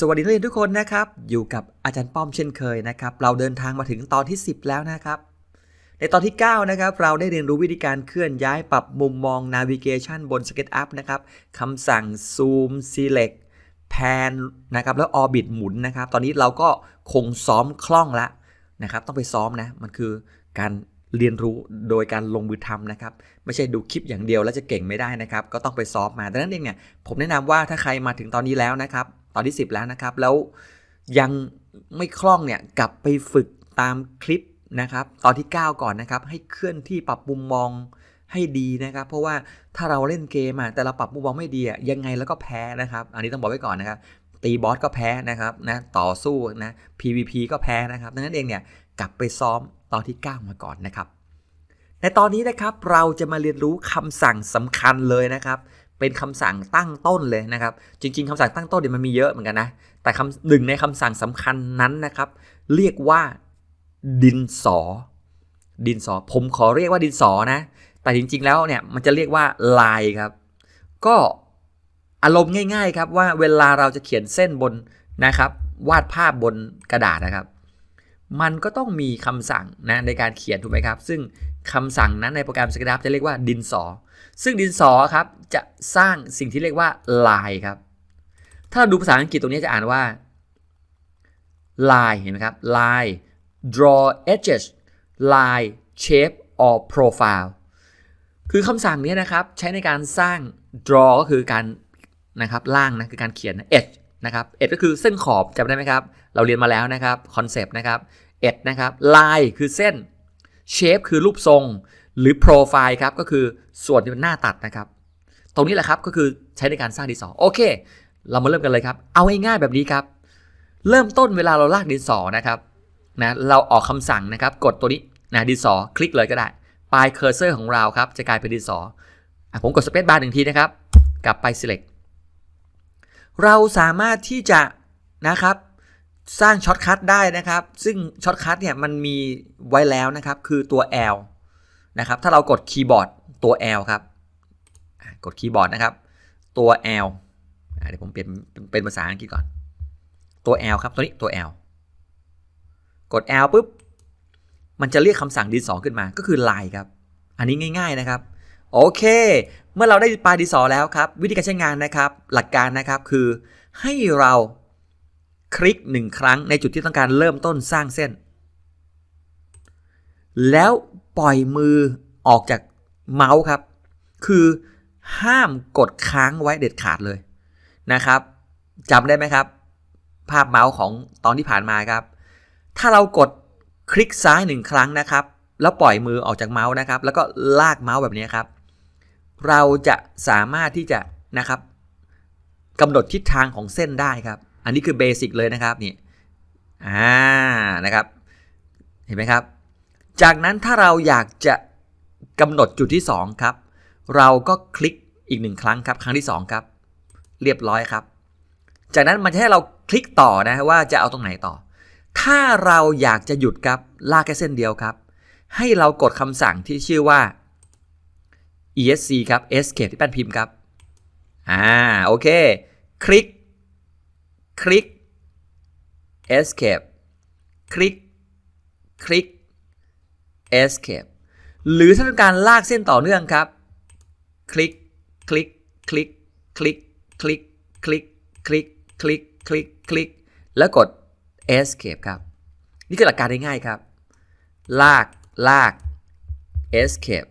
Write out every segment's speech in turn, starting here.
สวัสดีนักเรียนทุกคนนะครับ อยู่กับอาจารย์ป้อมเช่นเคยนะครับ เราเดินทางมาถึงตอนที่ 10 แล้วนะครับ ในตอนที่ 9 นะครับ เราได้เรียนรู้วิธีการเคลื่อนย้ายปรับมุมมอง navigation บน SketchUp นะครับคำสั่ง zoom select pan นะครับ แล้ว orbit หมุนนะครับ ตอนนี้เราก็คงซ้อมคล่องละนะครับ ต้องไปซ้อมนะ มันคือการเรียนรู้โดยการลงมือทำนะครับ ไม่ใช่ดูคลิปอย่างเดียวแล้วจะเก่งไม่ได้นะครับ ก็ต้องไปซ้อมมาดังนั้นเองเนี่ยผมแนะนำว่าถ้าใครมาถึงตอนนี้แล้วนะครับ ตอนที่ 10 แล้วนะครับ แล้วยังไม่คล่องเนี่ยกลับไปฝึกตามคลิปนะครับ ตอนที่ 9 ก่อนนะครับ ให้เคลื่อนที่ปรับมุมมองให้ดีนะครับ เพราะว่าถ้าเราเล่นเกมอะแต่เราปรับมุมมองไม่ดีอะยังไงแล้วก็แพ้นะครับ อันนี้ต้องบอกไว้ก่อนนะครับ ตีบอสก็แพ้นะครับนะต่อสู้นะ PVP ก็แพ้นะครับดังนั้นเองเนี่ยกลับไปซ้อมตอนที่ 9 มาก่อนนะครับในตอนนี้นะครับเราจะมาเรียนรู้คำสั่งสำคัญเลยนะครับ เป็นคำสั่งตั้งต้นเลยนะครับ จริง ๆคำสั่งตั้งต้นเนี่ยวมันมีเยอะเหมือนกันนะ แต่คำหนึ่งในคำสั่งสำคัญนั้นนะครับ เรียกว่าดินสอ ดินสอ ผมขอเรียกว่าดินสอนะ แต่จริง ๆ แล้วเนี่ยมันจะเรียกว่าลายครับ ก็อารมณ์ง่าย ๆ ครับว่าเวลาเราจะเขียนเส้นบนนะครับ วาดภาพบนกระดาษนะครับ มันก็ต้องมีคำสั่งนะในการเขียนถูกไหมครับ ซึ่งคำสั่งนั้นในโปรแกรม SketchUp จะเรียกว่าดินสอ ซึ่งดินสอครับจะสร้างสิ่งที่เรียกว่าลายครับ ถ้าเราดูภาษาอังกฤษตรงนี้จะอ่านว่า line เห็นไหมครับ line draw edges line shape or profile คือคำสั่งนี้นะครับ ใช้ในการสร้าง draw ก็คือการนะครับล่างนะคือการเขียน edge นะครับ edge ก็คือเส้นขอบจำได้ไหมครับ เราเรียนมาแล้วนะครับคอนเซปต์นะครับ edge นะครับ line คือเส้น shape คือรูปทรง หรือ profile ครับก็คือส่วนที่เป็นหน้าตัดนะครับ ตรงนี้แหละครับก็คือใช้ในการสร้างดินสอโอเค เรามาเริ่มกันเลยครับ เอาง่ายๆแบบนี้ครับ เริ่มต้นเวลาเราลากดินสอนะครับนะเราออกคำสั่งนะครับ กดตัวนี้นะดินสอคลิกเลยก็ได้ปลายเคอร์เซอร์ของเราครับจะกลายเป็นดินสอผมกดสเปซบาร์หนึ่งทีนะครับ กลับไป select เราสามารถที่จะนะครับสร้างช็อตคัทได้นะครับ ซึ่งช็อตคัทเนี่ยมันมีไว้แล้วนะครับ คือตัว L นะครับ ถ้าเรากดคีย์บอร์ดตัว L ครับ กดคีย์บอร์ดนะครับ ตัว L เดี๋ยวผมเปลี่ยนเป็นภาษาอังกฤษก่อน ตัว L ครับ ตัวนี้ตัว L กด L ปุ๊บ มันจะเรียกคำสั่งดินสอขึ้นมา ก็คือลายครับ อันนี้ง่าย ๆนะครับ โอเค เมื่อเราได้ปลายดินสอแล้วครับ วิธีการใช้งานนะครับ หลักการนะครับคือให้เราคลิกหนึ่งครั้งในจุดที่ต้องการเริ่มต้นสร้างเส้น แล้วปล่อยมือออกจากเมาส์ครับ คือห้ามกดค้างไว้เด็ดขาดเลยนะครับจำได้ไหมครับ ภาพเมาส์ของตอนที่ผ่านมาครับ ถ้าเรากดคลิกซ้ายหนึ่งครั้งนะครับ แล้วปล่อยมือออกจากเมาส์นะครับ แล้วก็ลากเมาส์แบบนี้ครับ เราจะสามารถที่จะนะครับกำหนดทิศทางของเส้นได้ครับ อันนี้คือเบสิกเลยนะครับนี่อ่านะครับเห็นไหมครับ จากนั้นถ้าเราอยากจะกำหนดจุดที่ 2 ครับ เราก็คลิกอีกหนึ่งครั้งครับ ครั้งที่ 2 ครับ เรียบร้อยครับ จากนั้นมันจะให้เราคลิกต่อนะว่าจะเอาตรงไหนต่อ ถ้าเราอยากจะหยุดครับลากแค่เส้นเดียวครับ ให้เรากดคำสั่งที่ชื่อว่า esc ครับ escape ที่แป้นพิมพ์ครับ อ่า โอเค คลิก คลิก escape คลิก คลิก escape หรือถ้าต้องการลากเส้นต่อเนื่องครับ คลิก คลิก คลิก คลิก คลิก คลิก คลิก คลิก คลิก คลิก แล้วกด escape ครับ นี่คือหลักการง่ายๆครับ ลาก ลาก escape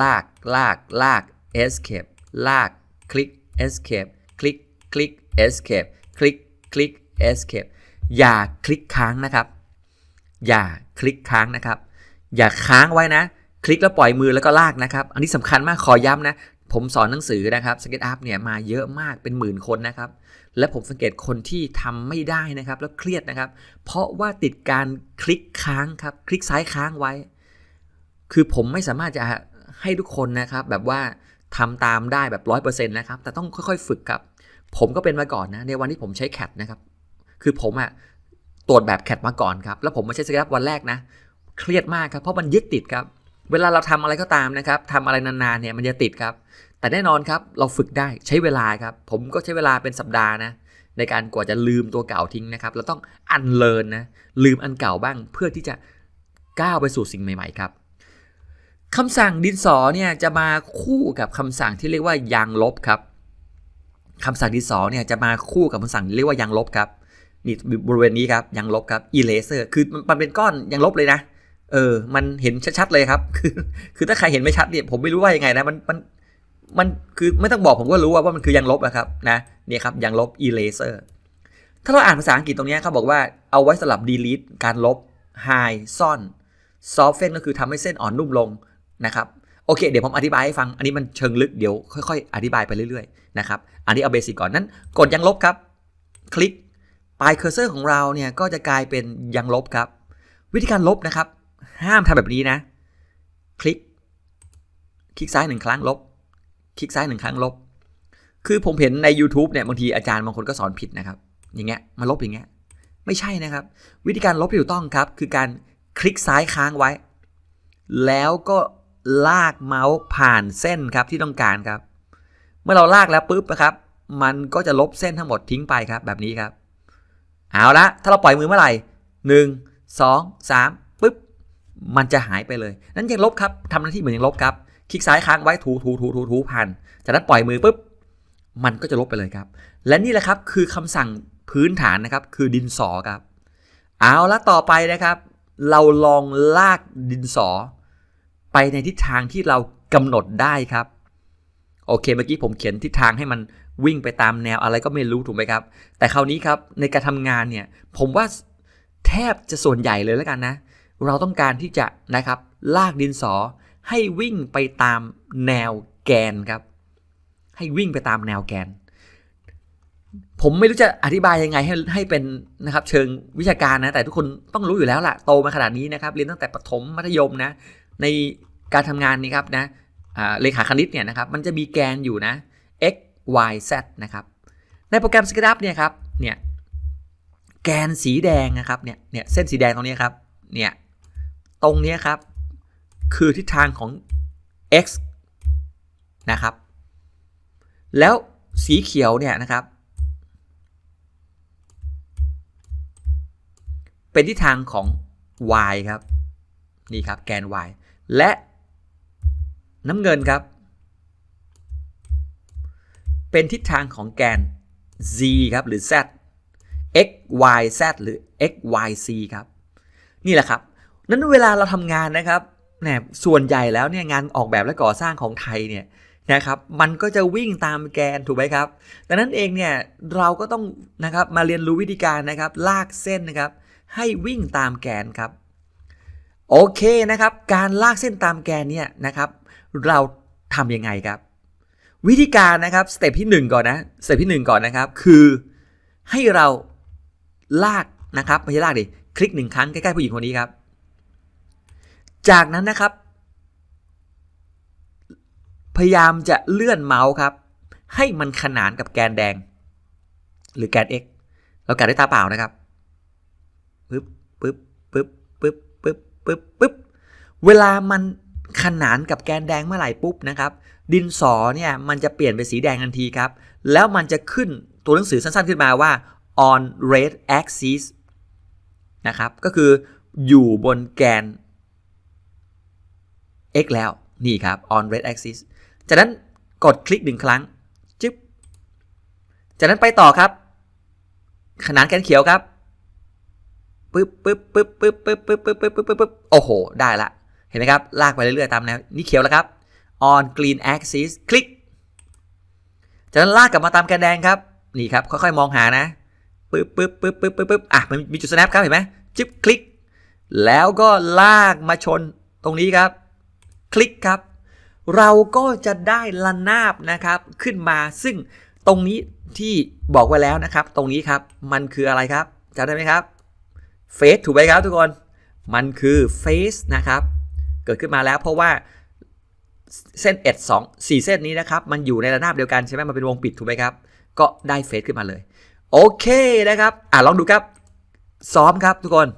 ลาก ลาก ลาก escape ลาก คลิก escape คลิก คลิก escape คลิก คลิก escape อย่าคลิกค้างนะครับ อย่าคลิกค้างนะครับ อย่าค้างไว้นะ คลิกแล้วปล่อยมือแล้วก็ลากนะครับ อันนี้สำคัญมากขอย้ำนะ ผมสอนหนังสือนะครับ SketchUp เนี่ยมาเยอะมากเป็นหมื่นคนนะครับ และผมสังเกตคนที่ทำไม่ได้นะครับ แล้วเครียดนะครับ เพราะว่าติดการคลิกค้างครับ คลิกซ้ายค้างไว้ คือผมไม่สามารถจะ ให้ทุกคนนะครับ แบบว่าทำตามได้แบบร้อยเปอร์เซ็นต์นะครับ แต่ต้องค่อยๆ ฝึกครับ ผมก็เป็นมาก่อนนะ ในวันที่ผมใช้แคทนะครับ คือผมอะตรวจแบบแคทมาก่อนครับ แล้วผมมาใช้สครับวันแรกนะ เครียดมากครับ เพราะมันยึดติดครับ เวลาเราทำอะไรก็ตามนะครับทำอะไรนานๆเนี่ยมันจะติดครับ แต่แน่นอนครับ เราฝึกได้ใช้เวลาครับ ผมก็ใช้เวลาเป็นสัปดาห์นะในการกว่าจะลืมตัวเก่าทิ้งนะครับ เราต้องอันเลินนะ ลืมอันเก่าบ้างเพื่อที่จะก้าวไปสู่สิ่งใหม่ ๆ ครับ คำสั่งดินสอเนี่ยจะมาคู่กับคำสั่งที่เรียกว่ายางลบครับคำสั่งดินสอเนี่ยจะมาคู่กับคำสั่งที่เรียกว่ายางลบครับนี่บริเวณนี้ครับยางลบครับ eraser คือมันเป็นก้อนยางลบเลยนะเออ มันเห็นชัดๆเลยครับ คือ คือถ้าใครเห็นไม่ชัดเนี่ยผมไม่รู้ว่ายังไงนะ มัน มัน มัน คือไม่ต้องบอกผมก็รู้ว่าว่ามันคือยางลบนะครับนะ เนี่ยครับยางลบ eraser ถ้าเราอ่านภาษาอังกฤษตรงนี้เขาบอกว่าเอาไว้สำหรับ delete การลบ hide ซ่อน soften ก็คือทำให้เส้นอ่อนนุ่มลง นะครับโอเค เดี๋ยวผมอธิบายให้ฟัง อันนี้มันเชิงลึก เดี๋ยวค่อยๆ อธิบายไปเรื่อยๆ นะครับ อันนี้เอาเบสิกก่อน นั้น กดยางลบครับ คลิก ปลายเคอร์เซอร์ของเราเนี่ย ก็จะกลายเป็นยางลบครับ วิธีการลบนะครับ ห้ามทำแบบนี้นะ คลิก คลิกซ้ายหนึ่งครั้งลบ คลิกซ้ายหนึ่งครั้งลบ คือผมเห็นใน YouTube เนี่ย บางทีอาจารย์บางคนก็สอนผิดนะครับ อย่างเงี้ย มาลบอย่างเงี้ย ไม่ใช่นะครับ วิธีการลบที่ถูกต้องครับ คือการคลิกซ้ายค้างไว้ แล้วก็ ลากเมาส์ผ่านเส้นครับที่ต้องการครับ เมื่อเราลากแล้วปุ๊บนะครับ มันก็จะลบเส้นทั้งหมดทิ้งไปครับแบบนี้ครับ เอาละถ้าเราปล่อยมือเมื่อไหร่หนึ่งสองสามปุ๊บมันจะหายไปเลย นั้นยังลบครับทำหน้าที่เหมือนยังลบครับ คลิกซ้ายค้างไว้ถูถูถูถูถูพันจากนั้นปล่อยมือปุ๊บมันก็จะลบไปเลยครับ และนี่แหละครับคือคำสั่งพื้นฐานนะครับ คือดินสอครับ เอาละต่อไปนะครับ เราลองลากดินสอ ไปในทิศทางที่เรากำหนดได้ครับ โอเคเมื่อกี้ผมเขียนทิศทางให้มันวิ่งไปตามแนวอะไรก็ไม่รู้ถูกไหมครับ แต่คราวนี้ครับในการทำงานเนี่ยผมว่าแทบจะส่วนใหญ่เลยแล้วกันนะ เราต้องการที่จะนะครับลากดินสอให้วิ่งไปตามแนวแกนครับ ให้วิ่งไปตามแนวแกน ผมไม่รู้จะอธิบายยังไงให้ให้เป็นนะครับเชิงวิชาการนะ แต่ทุกคนต้องรู้อยู่แล้วล่ะโตมาขนาดนี้นะครับเรียนตั้งแต่ประถมมัธยมนะ ในการทำงานนี้ครับนะเลขาคณิตเนี่ยนะครับมันจะมีแกนอยู่นะ x y z นะครับในโปรแกรม SketchUp เนี่ยครับเนี่ยแกนสีแดงนะครับเนี่ยเนี่ยเส้นสีแดงตรงนี้ครับเนี่ยตรงนี้ครับคือทิศทางของ x นะครับ แล้วสีเขียวเนี่ยนะครับ เป็นทิศทางของ y ครับ นี่ครับแกน y และน้ำเงินครับ เป็นทิศทางของแกน z ครับหรือ z x y z หรือ x y c ครับ นี่แหละครับนั้นเวลาเราทำงานนะครับแหมส่วนใหญ่แล้วเนี่ยงานออกแบบและก่อสร้างของไทยเนี่ยนะครับมันก็จะวิ่งตามแกนถูกไหมครับดังนั้นเองเนี่ยเราก็ต้องนะครับมาเรียนรู้วิธีการนะครับลากเส้นนะครับให้วิ่งตามแกนครับ โอเคนะครับ การลากเส้นตามแกนเนี่ยนะครับ เราทำยังไงครับ วิธีการนะครับสเต็ปที่ 1 ก่อนนะสเต็ปที่ 1 ก่อนนะครับ คือให้เราลากนะครับไม่ใช่ลากดิคลิกหนึ่งครั้งใกล้ๆผู้หญิงคนนี้ครับ จากนั้นนะครับ พยายามจะเลื่อนเมาส์ครับ ให้มันขนานกับแกนแดง หรือแกน x เราแกะด้วยตาเปล่านะครับปึ๊บปึ๊บปึ๊บ ปึ๊บปึ๊บเวลามันขนานกับแกนแดงเมื่อไหร่ปุ๊บนะครับดินสอเนี่ยมันจะเปลี่ยนเป็นสีแดงทันทีครับ แล้วมันจะขึ้นตัวหนังสือสั้นๆขึ้นมาว่า on red axis นะครับก็คืออยู่บนแกน x แล้วนี่ครับ on red axis จากนั้นกดคลิกหนึ่งครั้งจึ๊บจากนั้นไปต่อครับ ขนานแกนเขียวครับ ปึ๊บปึ๊บปึ๊บปึ๊บปึ๊บปึ๊บปึ๊บปึ๊บปึ๊บปึ๊บโอ้โห ได้ละ เห็นไหมครับ ลากไปเรื่อยๆ ตามแนวนี่เขียวแล้วครับ on green axis คลิก จากนั้นลากกลับมาตามแกนแดงครับ นี่ครับ ค่อยๆ มองหานะ ปึ๊บปึ๊บปึ๊บปึ๊บปึ๊บปึ๊บอะ มันมีจุด snap ครับ เห็นไหมจึ๊บคลิก แล้วก็ลากมาชนตรงนี้ครับ คลิกครับ เราก็จะได้ระนาบนะครับ ขึ้นมา ซึ่งตรงนี้ที่บอกไว้แล้วนะครับ ตรงนี้ครับ มันคืออะไรครับจำได้ไหมครับ เฟสถูกไหมครับทุกคน มันคือเฟสนะครับ เกิดขึ้นมาแล้วเพราะว่าเส้นเอ็ดสองสี่เส้นนี้นะครับ มันอยู่ในระนาบเดียวกันใช่ไหมมันเป็นวงปิดถูกไหมครับ ก็ได้เฟสขึ้นมาเลย โอเคนะครับ อะลองดูครับ ซ้อมครับทุกคน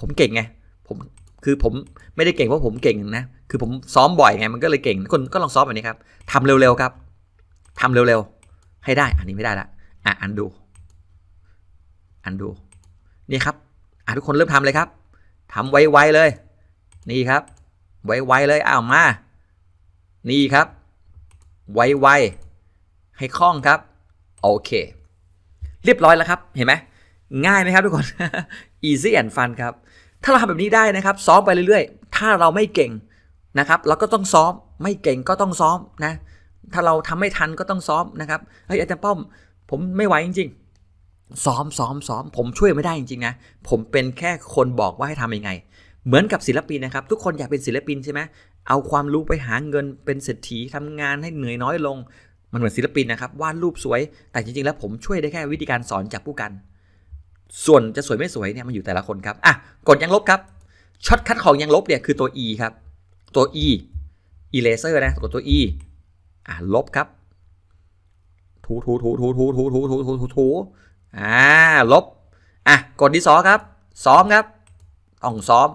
ผมเก่งไง ผมคือผมไม่ได้เก่งเพราะผมเก่งนะ คือผมซ้อมบ่อยไง มันก็เลยเก่ง คนก็ลองซ้อมแบบนี้ครับทำเร็วๆครับทำเร็วๆ ให้ได้ อันนี้ไม่ได้ละ อะ อันดู อันดู นี่ครับอะทุกคนเริ่มทำเลยครับทำไวๆเลย นี่ครับ ไวๆเลยอ้าวมา นี่ครับ ไวๆให้คล่องครับ โอเค เรียบร้อยแล้วครับ เห็นไหมง่ายไหมครับทุกคน easy and fun ครับ ถ้าเราทำแบบนี้ได้นะครับ ซ้อมไปเรื่อยๆ ถ้าเราไม่เก่งนะครับ เราก็ต้องซ้อม ไม่เก่งก็ต้องซ้อมนะ ถ้าเราทำไม่ทันก็ต้องซ้อมนะครับ เฮ้ยอาจารย์ป้อม ผมไม่ไหวจริงๆ ซ้อมซ้อมซ้อมผมช่วยไม่ได้จริงๆนะ ผมเป็นแค่คนบอกว่าให้ทำยังไง เหมือนกับศิลปินนะครับ ทุกคนอยากเป็นศิลปินใช่ไหมเอาความรู้ไปหาเงินเป็นเศรษฐีทำงานให้เหนื่อยน้อยลง มันเหมือนศิลปินนะครับวาดรูปสวย แต่จริงๆ แล้วผมช่วยได้แค่วิธีการสอนจากผู้กัน ส่วนจะสวยไม่สวยเนี่ยมันอยู่แต่ละคนครับอะกดยังลบครับช็อตคัดของยังลบเนี่ยคือตัว e ครับ ตัว e eraser นะกดตัว e อะลบครับ ถูถูถูถูถูถูถูถูถูถูถู อ่าลบอะกดที่สอครับ ซ้อมครับต้องซ้อม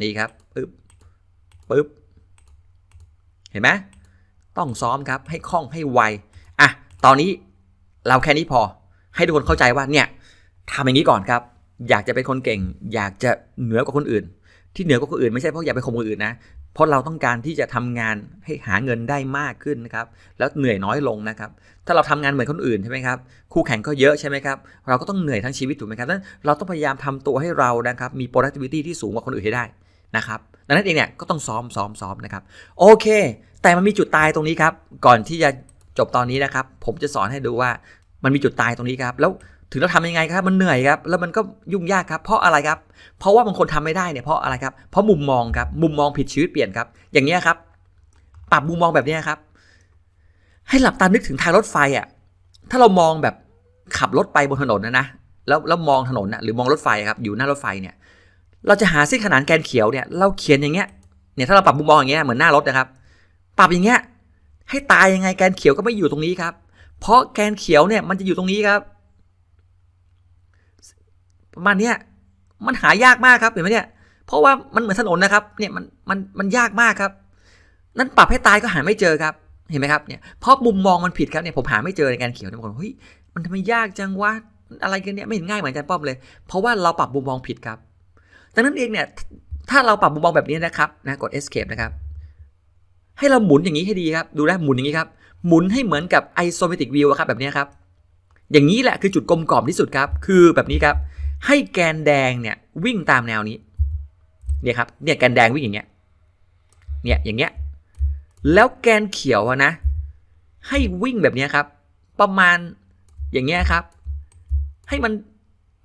นี่ครับปึ๊บปึ๊บเห็นไหมต้องซ้อมครับให้คล่องให้ไวอะตอนนี้เราแค่นี้พอ ให้ทุกคนเข้าใจว่าเนี่ยทำอย่างนี้ก่อนครับ อยากจะเป็นคนเก่ง อยากจะเหนือกว่าคนอื่น ที่เหนือกว่าคนอื่นไม่ใช่เพราะอยากไปข่มคนอื่นนะ เพราะเราต้องการที่จะทำงานให้หาเงินได้มากขึ้นนะครับ แล้วเหนื่อยน้อยลงนะครับ ถ้าเราทำงานเหมือนคนอื่นใช่ไหมครับ คู่แข่งก็เยอะใช่ไหมครับ เราก็ต้องเหนื่อยทั้งชีวิตถูกไหมครับดังนั้นเราต้องพยายามทำตัวให้เรานะครับ มี productivity ที่สูงกว่าคนอื่นให้ได้นะครับ ดังนั้นเองเนี่ยก็ต้องซ้อมซ้อมซ้อมนะครับ โอเค แต่มันมีจุดตายตรงนี้ครับ ก่อนที่จะจบตอนนี้นะครับ ผมจะสอนให้ดูว่ามันมีจุดตายตรงนี้ครับ แล้ว ถึงเราทำยังไงครับมันเหนื่อยครับแล้วมันก็ยุ่งยากครับเพราะอะไรครับ เพราะว่าบางคนทำไม่ได้เนี่ยเพราะอะไรครับเพราะมุมมองครับมุมมองผิดชีวิตเปลี่ยนครับ อย่างเงี้ยครับ ปรับมุมมองแบบนี้ครับ ให้หลับตานึกถึงทางรถไฟอะถ้าเรามองแบบขับรถไปบนถนนนะนะแล้วแล้วมองถนนนะหรือมองรถไฟครับอยู่หน้ารถไฟเนี่ย เราจะหาเส้นขนานแกนเขียวเนี่ยเราเขียนอย่างเงี้ยเนี่ยถ้าเราปรับมุมมองอย่างเงี้ยเหมือนหน้ารถนะครับ ปรับอย่างเงี้ยให้ตายยังไงแกนเขียวก็ไม่อยู่ตรงนี้ครับ เพราะแกนเขียวเนี่ยมันจะอยู่ตรงนี้ครับ ประมาณเนี้ยมันหายากมากครับเห็นไหมเนี่ยเพราะว่ามันเหมือนถนนนะครับเนี่ยมันมันมันยากมากครับ นั้นปรับให้ตายก็หาไม่เจอครับเห็นไหมครับเนี่ยเพราะมุมมองมันผิดครับเนี่ยผมหาไม่เจอในแกนเขียนบางคนเฮ้ยมันทำไมยากจังวะอะไรกันเนี่ยไม่เห็นง่ายเหมือนอาจารย์ป้อมเลย เพราะว่าเราปรับมุมมองผิดครับดังนั้นเองเนี่ยถ้าเราปรับมุมมองแบบนี้นะครับนะกด escape นะครับ ให้เราหมุนอย่างนี้ให้ดีครับ ดูนะหมุนอย่างนี้ครับ หมุนให้เหมือนกับ isometric view อะครับแบบนี้ครับ อย่างนี้แหละคือจุดกลมกล่อมที่สุดครับ คือแบบนี้ครับ ให้แกนแดงเนี่ยวิ่งตามแนวนี้เนี่ยครับเนี่ยแกนแดงวิ่งอย่างเงี้ยเนี่ยอย่างเงี้ยแล้วแกนเขียวนะ ให้วิ่งแบบนี้ครับ ประมาณอย่างเงี้ยครับ ให้มัน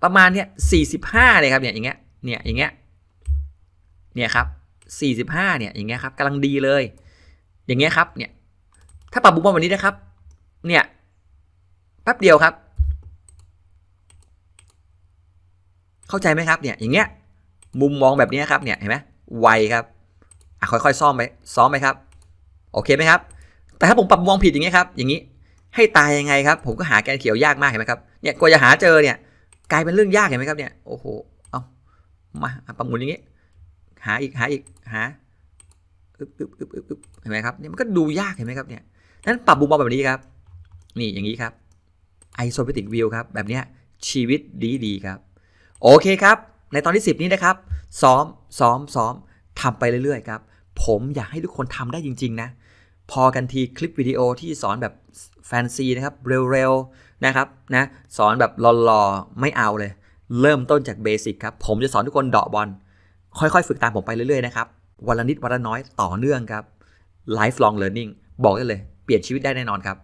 ประมาณเนี่ยสี่สิบห้าเลยครับเนี่ยอย่างเงี้ยเนี่ยอย่างเงี้ยเนี่ยครับสี่สิบห้าเนี่ยอย่างเงี้ยครับกำลังดีเลย อย่างเงี้ยครับเนี่ยถ้าปรับมุมมองแบบนี้นะครับ เนี่ยแป๊บเดียวครับ เข้าใจไหมครับเนี่ยอย่างเงี้ยมุมมองแบบนี้ครับเนี่ยเห็นไหมไวครับอะค่อยๆซ่อมไปซ้อมไปครับโอเคไหมครับ แต่ถ้าผมปรับมองผิดอย่างเงี้ยครับอย่างนี้ให้ตายยังไงครับ ผมก็หาแกนเขียวยากมากเห็นไหมครับเนี่ยกว่าจะหาเจอเนี่ยกลายเป็นเรื่องยากเห็นไหมครับเนี่ยโอ้โหเอามาปรับหมุนอย่างงี้ หาอีกหาอีกหาอึบอึบอึบอึบอึบเห็นไหมครับเนี่ยมันก็ดูยากเห็นไหมครับเนี่ยนั้นปรับมุมมองแบบนี้ครับ นี่อย่างนี้ครับ isometric view ครับแบบเนี้ยชีวิตดีดีๆครับ โอเคครับ ในตอนที่ 10 นี้นะครับ ซ้อมซ้อมซ้อมทำไปเรื่อยๆครับ ผมอยากให้ทุกคนทำได้จริง ๆ นะ พอกันทีคลิปวิดีโอที่สอนแบบแฟนซีนะครับ เร็วๆ นะครับนะสอนแบบหล่อๆ ไม่เอาเลย เริ่มต้นจากเบสิกครับ ผมจะสอนทุกคนเดาะบอล ค่อยๆ ฝึกตามผมไปเรื่อยๆ นะครับ วันละนิดวันละน้อยต่อเนื่องครับ lifelong learning บอกได้เลย เปลี่ยนชีวิตได้แน่นอนครับ